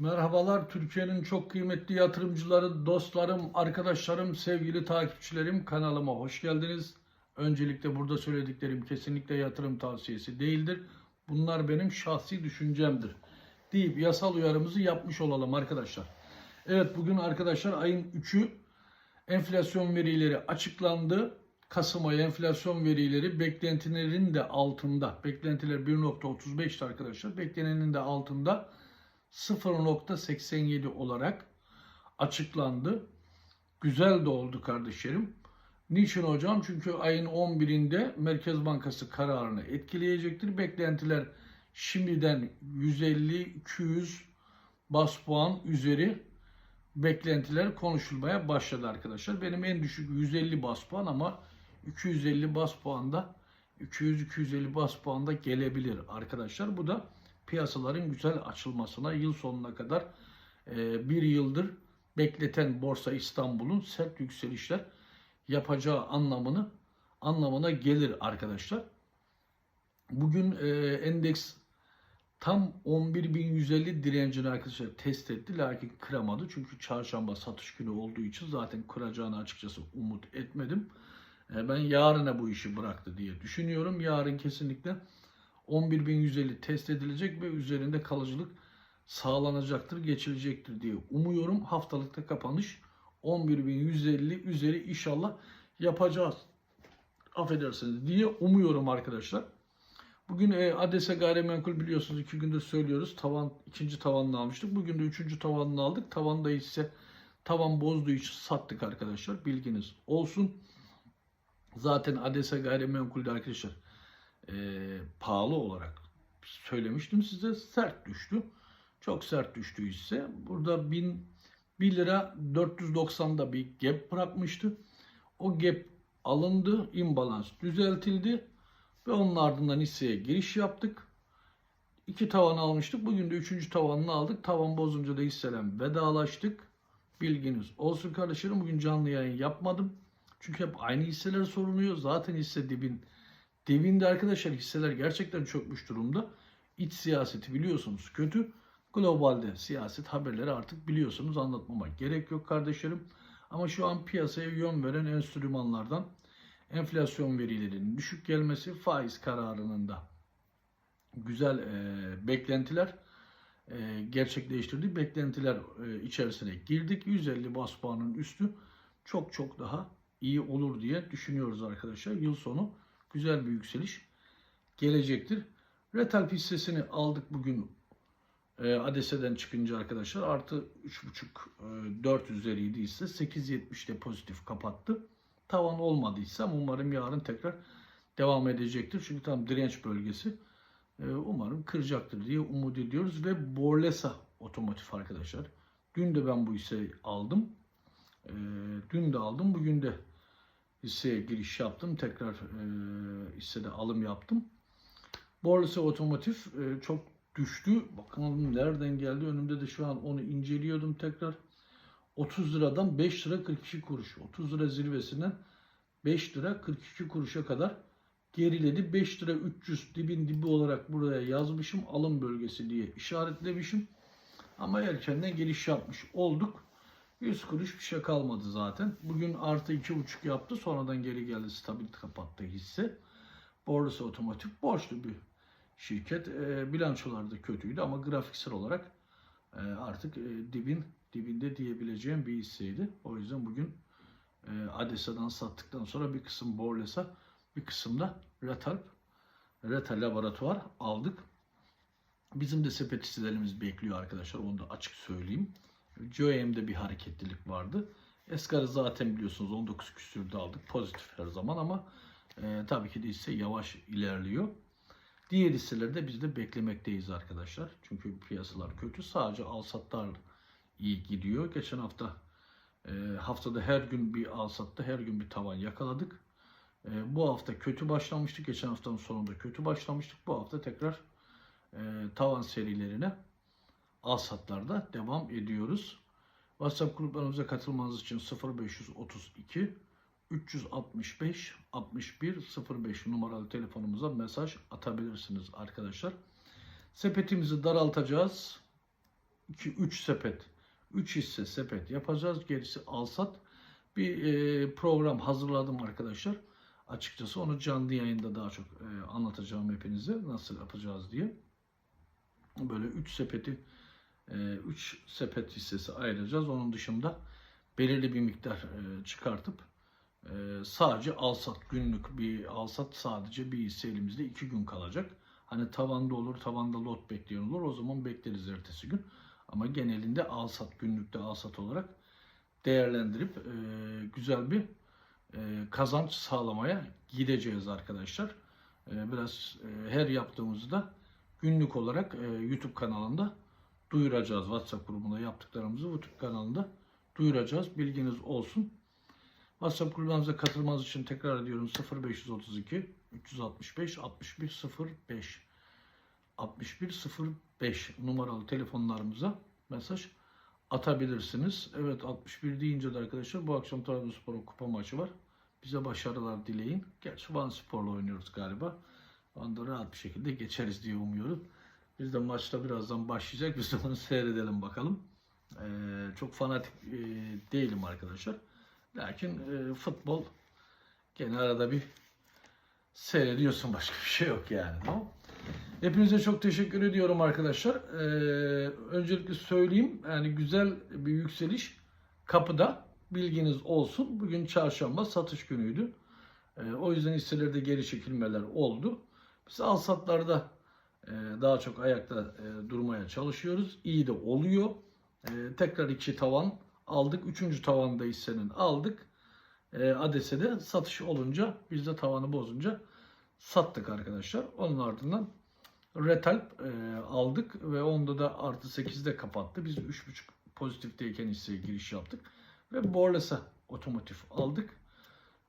Merhabalar Türkiye'nin çok kıymetli yatırımcıları, dostlarım, arkadaşlarım, sevgili takipçilerim kanalıma hoş geldiniz. Öncelikle burada söylediklerim kesinlikle yatırım tavsiyesi değildir. Bunlar benim şahsi düşüncemdir. Deyip yasal uyarımızı yapmış olalım arkadaşlar. Evet bugün arkadaşlar ayın 3'ü enflasyon verileri açıklandı. Kasım ayı enflasyon verileri beklentilerin de altında. Beklentiler 1.35'ti arkadaşlar. Beklenenin de altında 0.87 olarak açıklandı. Güzel de oldu kardeşlerim. Niçin hocam? Çünkü ayın 11'inde Merkez Bankası kararını etkileyecektir. Beklentiler şimdiden 150-200 bas puan üzeri beklentiler konuşulmaya başladı arkadaşlar. Benim en düşük 150 bas puan ama 250 bas puanda 200-250 bas puanda gelebilir arkadaşlar. Bu da piyasaların güzel açılmasına yıl sonuna kadar e, bir yıldır bekleten Borsa İstanbul'un sert yükselişler yapacağı anlamını anlamına gelir arkadaşlar. Bugün e, endeks tam 11.150 direncini arkadaşlar test etti lakin kıramadı. Çünkü çarşamba satış günü olduğu için zaten kıracağını açıkçası umut etmedim. E, ben yarına bu işi bıraktı diye düşünüyorum. Yarın kesinlikle 11.150 test edilecek ve üzerinde kalıcılık sağlanacaktır, geçilecektir diye umuyorum. Haftalıkta kapanış 11.150 üzeri inşallah yapacağız. Affedersiniz diye umuyorum arkadaşlar. Bugün e, Adese gayrimenkul biliyorsunuz iki gündür söylüyoruz. Tavan ikinci tavanını almıştık. Bugün de üçüncü tavanını aldık. Tavanda ise tavan bozduğu için sattık arkadaşlar. Bilginiz olsun. Zaten Adese gayrimenkulde arkadaşlar e, pahalı olarak söylemiştim size sert düştü. Çok sert düştü ise burada 1000 1 lira 490'da bir gap bırakmıştı. O gap alındı, imbalans düzeltildi ve onun ardından hisseye giriş yaptık. İki tavan almıştık. Bugün de üçüncü tavanını aldık. Tavan bozunca da hisselen vedalaştık. Bilginiz olsun kardeşlerim. Bugün canlı yayın yapmadım. Çünkü hep aynı hisseler soruluyor. Zaten hisse dibin dibinde arkadaşlar hisseler gerçekten çökmüş durumda. İç siyaseti biliyorsunuz kötü. Globalde siyaset haberleri artık biliyorsunuz anlatmama gerek yok kardeşlerim. Ama şu an piyasaya yön veren enstrümanlardan enflasyon verilerinin düşük gelmesi, faiz kararının da güzel e, beklentiler e, gerçekleştirdi. Beklentiler e, içerisine girdik. 150 bas puanın üstü çok çok daha iyi olur diye düşünüyoruz arkadaşlar. Yıl sonu güzel bir yükseliş gelecektir. Retal hissesini aldık bugün e, Adese'den çıkınca arkadaşlar artı 3.5 e, 4 üzeriydi ise 8.70'de pozitif kapattı. Tavan olmadıysa umarım yarın tekrar devam edecektir. Çünkü tam direnç bölgesi e, umarım kıracaktır diye umut ediyoruz. Ve Borlesa otomotiv arkadaşlar. Dün de ben bu hisseyi aldım. E, dün de aldım. Bugün de hisseye giriş yaptım. Tekrar e, hissede alım yaptım. Borlesa otomotiv e, çok düştü. Bakalım nereden geldi. Önümde de şu an onu inceliyordum tekrar. 30 liradan 5 lira 42 kuruş. 30 lira zirvesinden 5 lira 42 kuruşa kadar geriledi. 5 lira 300 dibin dibi olarak buraya yazmışım. Alım bölgesi diye işaretlemişim. Ama erkenden geliş yapmış olduk. 100 kuruş bir şey kalmadı zaten. Bugün artı 2,5 yaptı. Sonradan geri geldi. Stabil kapattı hisse. Borsa Otomotiv borçlu bir şirket. E, bilançolar da kötüydü ama grafiksel olarak e, artık e, dibin dibinde diyebileceğim bir hisseydi. O yüzden bugün e, Adesa'dan sattıktan sonra bir kısım Borlesa, bir kısım da Retalp, Retal Laboratuvar aldık. Bizim de sepet hisselerimiz bekliyor arkadaşlar. Onu da açık söyleyeyim. GOEM'de bir hareketlilik vardı. Eskar'ı zaten biliyorsunuz 19 küsürde aldık. Pozitif her zaman ama e, tabii ki de hisse yavaş ilerliyor. Diğer hisselerde biz de beklemekteyiz arkadaşlar. Çünkü piyasalar kötü. Sadece alsatlar iyi gidiyor. Geçen hafta e, haftada her gün bir alsatta her gün bir tavan yakaladık. E, bu hafta kötü başlamıştık. Geçen haftanın sonunda kötü başlamıştık. Bu hafta tekrar e, tavan serilerine alsatlarda devam ediyoruz. WhatsApp gruplarımıza katılmanız için 0532 365 61 05 numaralı telefonumuza mesaj atabilirsiniz arkadaşlar. Sepetimizi daraltacağız. 2 3 sepet 3 hisse sepet yapacağız. Gerisi alsat. Bir e, program hazırladım arkadaşlar. Açıkçası onu canlı yayında daha çok e, anlatacağım hepinize nasıl yapacağız diye. Böyle 3 sepeti 3 sepet hissesi ayıracağız. Onun dışında belirli bir miktar e, çıkartıp e, sadece alsat günlük bir alsat sadece bir hisse elimizde 2 gün kalacak. Hani tavanda olur, tavanda lot bekleyen olur. O zaman bekleriz ertesi gün. Ama genelinde alsat günlükte alsat olarak değerlendirip e, güzel bir e, kazanç sağlamaya gideceğiz arkadaşlar. E, biraz e, her yaptığımızda günlük olarak e, YouTube kanalında duyuracağız. WhatsApp grubunda yaptıklarımızı YouTube kanalında duyuracağız. Bilginiz olsun. WhatsApp grubumuza katılmanız için tekrar ediyorum 0532 365 61 05 61 05 numaralı telefonlarımıza mesaj atabilirsiniz. Evet 61 deyince de arkadaşlar bu akşam Trabzonspor'un kupa maçı var. Bize başarılar dileyin. Gerçi Van Spor'la oynuyoruz galiba. Onda rahat bir şekilde geçeriz diye umuyorum. Biz de maçta birazdan başlayacak. Biz de onu seyredelim bakalım. Ee, çok fanatik e, değilim arkadaşlar. Lakin e, futbol gene arada bir seyrediyorsun başka bir şey yok yani. Tamam. Hepinize çok teşekkür ediyorum arkadaşlar. Ee, öncelikle söyleyeyim yani güzel bir yükseliş kapıda bilginiz olsun. Bugün çarşamba satış günüydü. Ee, o yüzden hisselerde geri çekilmeler oldu. Biz al satlarda e, daha çok ayakta e, durmaya çalışıyoruz. İyi de oluyor. E, tekrar iki tavan aldık. Üçüncü tavanda hissenin aldık. E, Adese de satış olunca biz de tavanı bozunca sattık arkadaşlar. Onun ardından Retalp e, aldık ve onda da artı 8'de kapattı. Biz 3.5 pozitifteyken hisseye giriş yaptık. Ve Borlesa otomotiv aldık.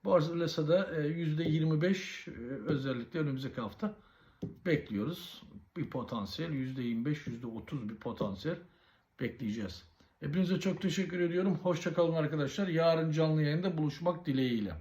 Borlesa'da e, %25 e, özellikle önümüzdeki hafta bekliyoruz. Bir potansiyel %25, %30 bir potansiyel bekleyeceğiz. Hepinize çok teşekkür ediyorum. Hoşçakalın arkadaşlar. Yarın canlı yayında buluşmak dileğiyle.